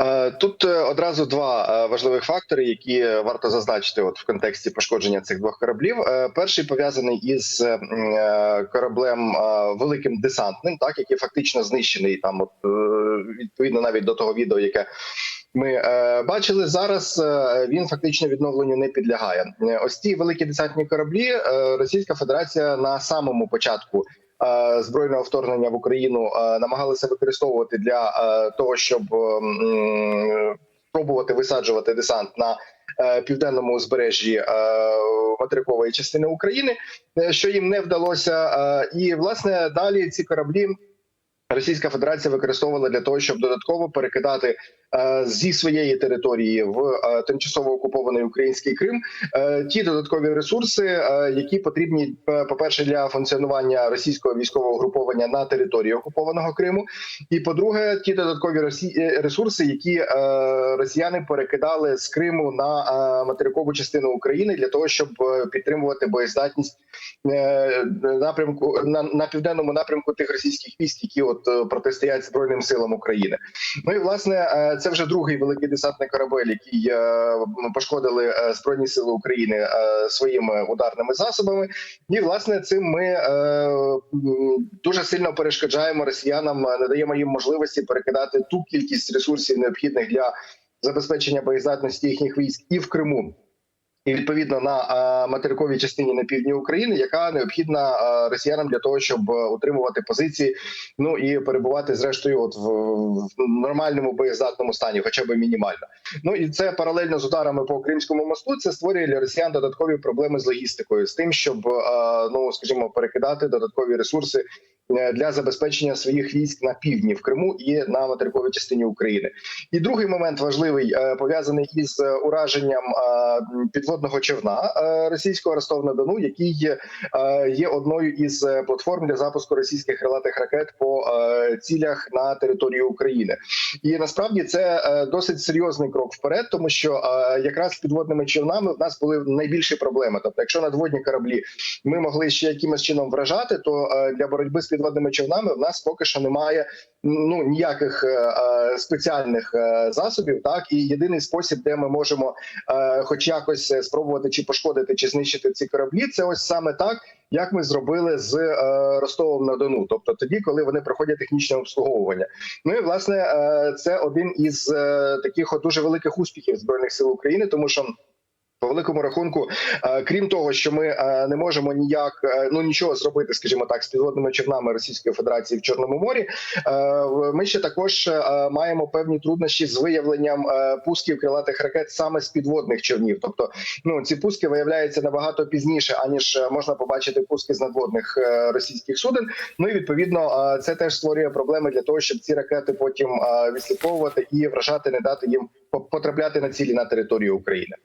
Е, Тут е, одразу два е, важливих фактори, які варто зазначити, от в контексті пошкодження цих двох кораблів. Перший пов'язаний із кораблем великим десантним, так який фактично знищений там, от відповідно навіть до того відео, яке. Ми е, бачили зараз. е, Він фактично відновленню не підлягає. Ось ці великі десантні кораблі. е, Російська Федерація на самому початку збройного вторгнення в Україну е, намагалися використовувати для е, того, щоб м, пробувати висаджувати десант на е, південному узбережжі е, материкової частини України, е, що їм не вдалося. Е, І власне далі ці кораблі. Російська Федерація використовувала для того, щоб додатково перекидати е, зі своєї території в е, тимчасово окупований український Крим е, ті додаткові ресурси, е, які потрібні по перше для функціонування російського військового груповання на території окупованого Криму, і по-друге, ті додаткові е, ресурси, які е, росіяни перекидали з Криму на е, материкову частину України для того, щоб е, підтримувати боєздатність е, напрямку на, на південному напрямку тих російських військ, які от е, протистоять збройним силам України. Ну і власне е, це вже другий великий десантний корабель, який е, пошкодили е, збройні сили України е, своїми ударними засобами. І власне цим ми дуже сильно перешкоджаємо росіянам, не даємо їм можливості перекидати ту кількість ресурсів необхідних для забезпечення боєздатності їхніх військ і в Криму. І відповідно на е, материковій частині на півдні України, яка необхідна е, росіянам для того, щоб е, утримувати позиції, ну і перебувати зрештою, от в, нормальному боєздатному стані, хоча б мінімально. Ну і це паралельно з ударами по Кримському мосту. Це створює для росіян додаткові проблеми з логістикою, з тим, щоб ну скажімо, перекидати додаткові ресурси для забезпечення своїх військ на півдні в Криму і на материковій частині України. І другий момент важливий е, пов'язаний із е, ураженням е, підводного човна е, російського Ростов Дону, який є, е, одною із е, платформ для запуску російських крилатих ракет по е, цілях на території України. І насправді це е, досить серйозний крок вперед, тому що е, якраз з підводними човнами в нас були найбільші проблеми. Тобто, якщо надводні кораблі ми могли ще якимось чином вражати, то е, для боротьби з підводними човнами в нас поки що немає ну ніяких е, е, спеціальних е, засобів. Так і єдиний спосіб, де ми можемо, е, хоч якось е, спробувати чи пошкодити, чи знищити ці кораблі, це ось саме так. Як ми зробили з е, Ростовом на Дону, тобто тоді, коли вони проходять технічне обслуговування. Ну і власне е, це один із е, таких дуже великих успіхів збройних сил України, тому що. По великому рахунку, е, крім того, що ми е, не можемо ніяк е, ну нічого зробити, скажімо так, з підводними човнами Російської Федерації в Чорному морі. Ми ще також маємо певні труднощі з виявленням пусків крилатих ракет саме з підводних човнів. Тобто, ну ці пуски виявляються набагато пізніше, аніж можна побачити пуски з надводних російських суден. Ну і відповідно це теж створює проблеми для того, щоб ці ракети потім відслідковувати і вражати, не дати їм по- потрапляти на цілі на територію України.